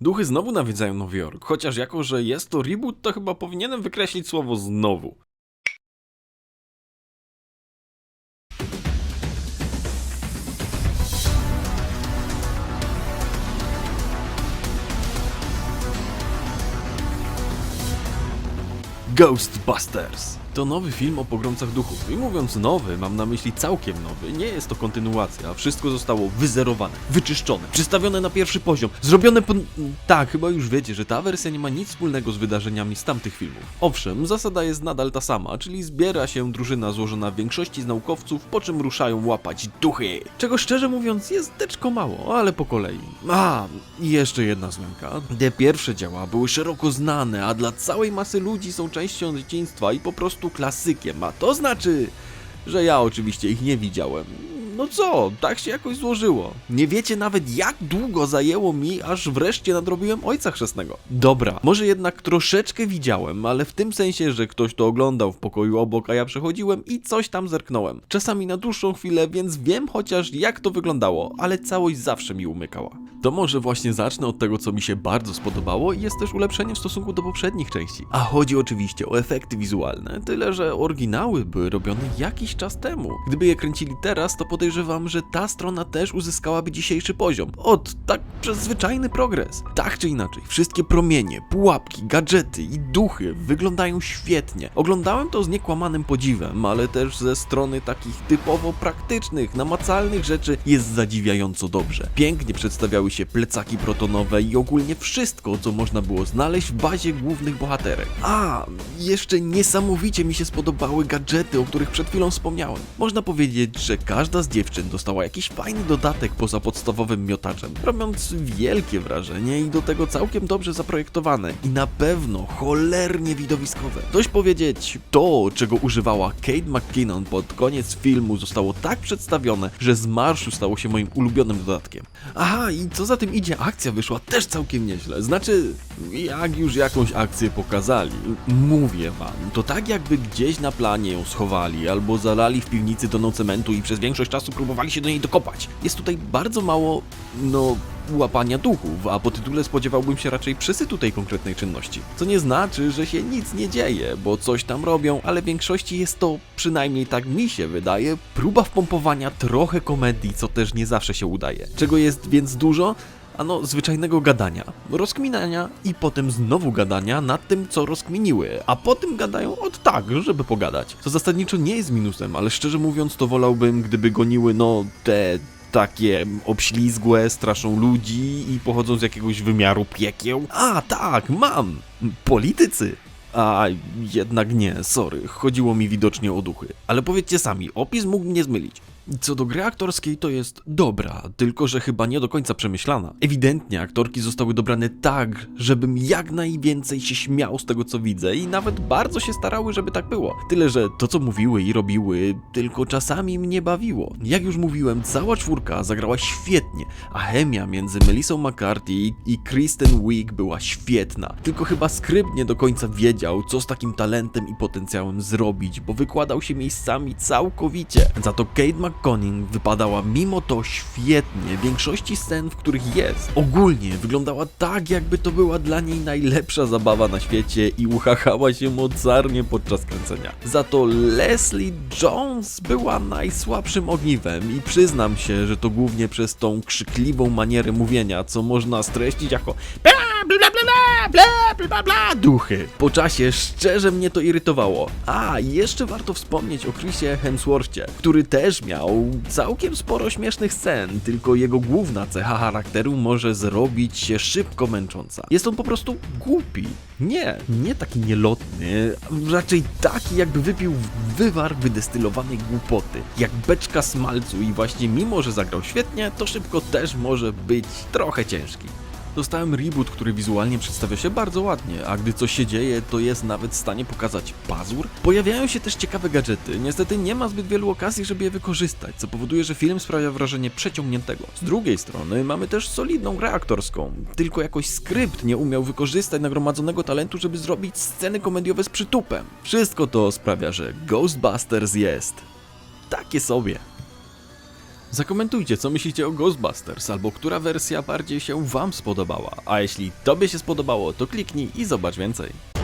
Duchy znowu nawiedzają Nowy Jork, chociaż jako, że jest to reboot, to chyba powinienem wykreślić słowo znowu. Ghostbusters. To nowy film o pogromcach duchów. I mówiąc nowy, mam na myśli całkiem nowy. Nie jest to kontynuacja. Wszystko zostało wyzerowane, wyczyszczone, przystawione na pierwszy poziom, zrobione po... Tak, chyba już wiecie, że ta wersja nie ma nic wspólnego z wydarzeniami z tamtych filmów. Owszem, zasada jest nadal ta sama, czyli zbiera się drużyna złożona w większości z naukowców, po czym ruszają łapać duchy. Czego szczerze mówiąc jest teczko mało, ale po kolei. A, i jeszcze jedna zmianka. Te pierwsze dzieła były szeroko znane, a dla całej masy ludzi są częścią dzieciństwa i po prostu klasykiem, a to znaczy, że ja oczywiście ich nie widziałem. No co, tak się jakoś złożyło. Nie wiecie nawet jak długo zajęło mi, aż wreszcie nadrobiłem Ojca Chrzestnego. Dobra, może jednak troszeczkę widziałem, ale w tym sensie, że ktoś to oglądał w pokoju obok, a ja przechodziłem i coś tam zerknąłem. Czasami na dłuższą chwilę, więc wiem chociaż jak to wyglądało, ale całość zawsze mi umykała. To może właśnie zacznę od tego, co mi się bardzo spodobało i jest też ulepszeniem w stosunku do poprzednich części. A chodzi oczywiście o efekty wizualne, tyle że oryginały były robione jakiś czas temu. Gdyby je kręcili teraz, to podejrzewam, że ta strona też uzyskałaby dzisiejszy poziom. Od tak przez zwyczajny progres. Tak czy inaczej, wszystkie promienie, pułapki, gadżety i duchy wyglądają świetnie. Oglądałem to z niekłamanym podziwem, ale też ze strony takich typowo praktycznych, namacalnych rzeczy jest zadziwiająco dobrze. Pięknie przedstawiały się plecaki protonowe i ogólnie wszystko, co można było znaleźć w bazie głównych bohaterek. A, jeszcze niesamowicie mi się spodobały gadżety, o których przed chwilą wspomniałem. Można powiedzieć, że każda z dziewczyn dostała jakiś fajny dodatek poza podstawowym miotaczem, robiąc wielkie wrażenie i do tego całkiem dobrze zaprojektowane i na pewno cholernie widowiskowe. Dość powiedzieć, to czego używała Kate McKinnon pod koniec filmu zostało tak przedstawione, że z marszu stało się moim ulubionym dodatkiem. Aha, i co za tym idzie, akcja wyszła też całkiem nieźle. Znaczy, jak już jakąś akcję pokazali, mówię wam, to tak jakby gdzieś na planie ją schowali, albo zalali w piwnicy toną cementu i przez większość czasu próbowali się do niej dokopać. Jest tutaj bardzo mało, no, łapania duchów, a po tytule spodziewałbym się raczej przesytu tej konkretnej czynności. Co nie znaczy, że się nic nie dzieje, bo coś tam robią, ale w większości jest to, przynajmniej tak mi się wydaje, próba wpompowania trochę komedii, co też nie zawsze się udaje. Czego jest więc dużo? Ano, zwyczajnego gadania, rozkminania i potem znowu gadania nad tym, co rozkminiły, a potem gadają od tak, żeby pogadać. Co zasadniczo nie jest minusem, ale szczerze mówiąc to wolałbym, gdyby goniły, no, te takie obślizgłe, straszą ludzi i pochodzą z jakiegoś wymiaru piekieł. A, tak, mam! Politycy! A, jednak nie, sorry, chodziło mi widocznie o duchy. Ale powiedzcie sami, opis mógł mnie zmylić. Co do gry aktorskiej, to jest dobra, tylko że chyba nie do końca przemyślana. Ewidentnie aktorki zostały dobrane tak, żebym jak najwięcej się śmiał z tego co widzę i nawet bardzo się starały, żeby tak było. Tyle, że to co mówiły i robiły, tylko czasami mnie bawiło. Jak już mówiłem, cała czwórka zagrała świetnie, a chemia między Melissą McCarthy i Kristen Wiig była świetna. Tylko chyba skrypt nie do końca wiedział, co z takim talentem i potencjałem zrobić, bo wykładał się miejscami całkowicie. Za to Kate McConning wypadała mimo to świetnie w większości scen, w których jest. Ogólnie wyglądała tak, jakby to była dla niej najlepsza zabawa na świecie i uchachała się mocarnie podczas kręcenia. Za to Leslie Jones była najsłabszym ogniwem i przyznam się, że to głównie przez tą krzykliwą manierę mówienia, co można streścić jako bla, bla, bla, duchy. Po czasie szczerze mnie to irytowało. A, jeszcze warto wspomnieć o Chrisie Hemsworthie, który też miał całkiem sporo śmiesznych scen, tylko jego główna cecha charakteru może zrobić się szybko męcząca. Jest on po prostu głupi. Nie, nie taki nielotny, raczej taki jakby wypił wywar wydestylowanej głupoty, jak beczka smalcu i właśnie mimo, że zagrał świetnie, to szybko też może być trochę ciężki. Dostałem reboot, który wizualnie przedstawia się bardzo ładnie, a gdy coś się dzieje, to jest nawet w stanie pokazać pazur. Pojawiają się też ciekawe gadżety. Niestety nie ma zbyt wielu okazji, żeby je wykorzystać, co powoduje, że film sprawia wrażenie przeciągniętego. Z drugiej strony mamy też solidną grę aktorską, tylko jakoś skrypt nie umiał wykorzystać nagromadzonego talentu, żeby zrobić sceny komediowe z przytupem. Wszystko to sprawia, że Ghostbusters jest takie sobie. Zakomentujcie, co myślicie o Ghostbusters, albo która wersja bardziej się Wam spodobała. A jeśli Tobie się spodobało, to kliknij i zobacz więcej.